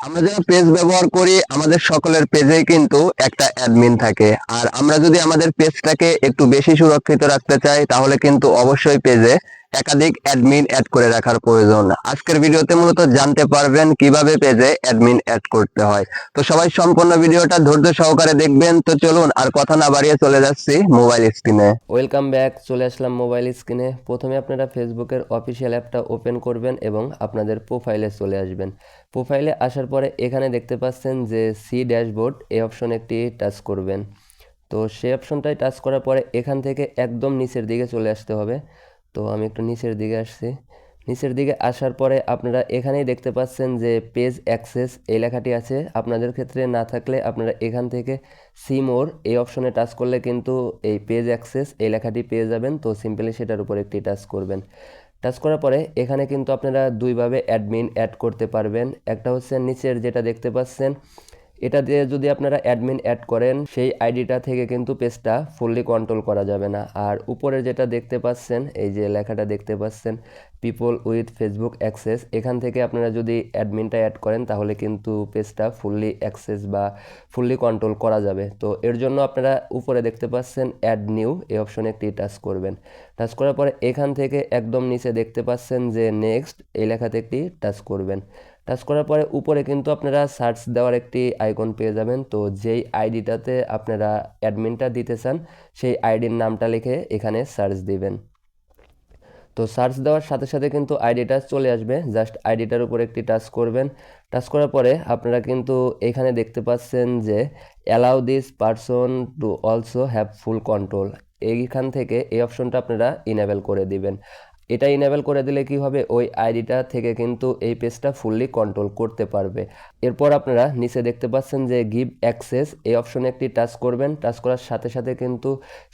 আমরা যারা পেজ ব্যবহার করি, আমাদের সকলের পেজে কিন্তু একটা অ্যাডমিন থাকে। আর আমরা যদি আমাদের পেজটাকে একটু বেশি সুরক্ষিত রাখতে চাই, তাহলে কিন্তু অবশ্যই পেজে একাধিক অ্যাডমিন অ্যাড করে রাখার প্রয়োজন। আজকের ভিডিওতে মূলত জানতে পারবেন কীভাবে পেজে অ্যাডমিন অ্যাড করতে হয়। তো সবাই সম্পূর্ণ ভিডিওটা ধৈর্য সহকারে দেখবেন। তো চলুন আর কথা না বাড়িয়ে চলে যাচ্ছি মোবাইল স্ক্রিনে ওয়েলকাম ব্যাক চলে আসলাম মোবাইল স্ক্রিনে প্রথমে আপনারা ফেসবুকের অফিসিয়াল অ্যাপটা ওপেন করবেন এবং আপনাদের প্রোফাইলে চলে আসবেন। প্রোফাইলে আসার পরে এখানে দেখতে পাচ্ছেন যে সি ড্যাশবোর্ড এই অপশন একটি টাচ করবেন। তো সেই অপশনটাই টাচ করার পরে এখান থেকে একদম নিচের দিকে চলে আসতে হবে। তো আমি একটু নিচের দিকে আসছি। নিচের দিকে আসার পরে আপনারা এখানেই দেখতে পাচ্ছেন যে পেজ অ্যাক্সেস এই লেখাটি আছে। আপনাদের ক্ষেত্রে না থাকলে আপনারা এখান থেকে সিমোর এই অপশনে টাচ করলে কিন্তু এই পেজ অ্যাক্সেস এই লেখাটি পেয়ে যাবেন। তো সিম্পলি সেটার উপর একটি টাচ করবেন। টাচ করার পরে এখানে কিন্তু আপনারা দুইভাবে অ্যাডমিন অ্যাড করতে পারবেন। একটা হচ্ছে নিচের যেটা দেখতে পাচ্ছেন এটা দিয়ে যদি আপনারা অ্যাডমিন অ্যাড করেন, সেই আইডিটা থেকে কিন্তু পেজটা ফুললি কন্ট্রোল করা যাবে না। আর উপরে যেটা দেখতে পাচ্ছেন, এই যে লেখাটা দেখতে পাচ্ছেন পিপল উইথ ফেসবুক অ্যাক্সেস এখান থেকে আপনারা যদি অ্যাডমিনটা অ্যাড করেন, তাহলে কিন্তু পেজটা ফুললি অ্যাক্সেস বা ফুললি কন্ট্রোল করা যাবে। তো এর জন্য আপনারা উপরে দেখতে পাচ্ছেন অ্যাড নিউ এই অপশনে একটি টাচ করবেন। টাচ করার পরে এখান থেকে একদম নিচে দেখতে পাচ্ছেন যে নেক্সট এই লেখাতে একটি টাচ করবেন। টাচ করার পরে উপরে কিন্তু আপনারা সার্চ দেওয়ার একটি আইকন পেয়ে যাবেন। তো যেই আইডিটাতে আপনারা অ্যাডমিনটা দিতে চান, সেই আইডির নামটা লিখে এখানে সার্চ দিবেন। তো সার্চ দেওয়ার সাথে সাথে কিন্তু আইডিটা চলে আসবে। জাস্ট আইডিটার উপর একটি টাচ করবেন। টাচ করার পরে আপনারা কিন্তু এখানে দেখতে পাচ্ছেন যে allow this person to also have full control এইখান থেকে এই অপশনটা আপনারা ইনেবল করে দিবেন। এটা ইনেবল করে দিলে কি হবে? ওই আইডিটা থেকে কিন্তু এই পেজটা ফুললি কন্ট্রোল করতে পারবে। এরপর আপনারা নিচে দেখতে পাচ্ছেন যে গিভ অ্যাক্সেস এই অপশনে একটি টাচ করবেন। টাচ করার সাথে সাথে কিন্তু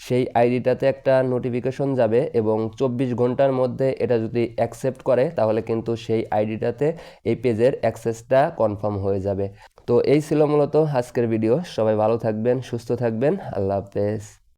সেই আইডিটাতে একটা নোটিফিকেশন যাবে এবং চব্বিশ ঘণ্টার মধ্যে এটা যদি অ্যাকসেপ্ট করে, তাহলে কিন্তু সেই আইডিটাতে এই পেজের অ্যাক্সেসটা কনফার্ম হয়ে যাবে। তো এই ছিল মূলত আজকের ভিডিও সবাই ভালো থাকবেন, সুস্থ থাকবেন। আল্লাহ হাফেজ।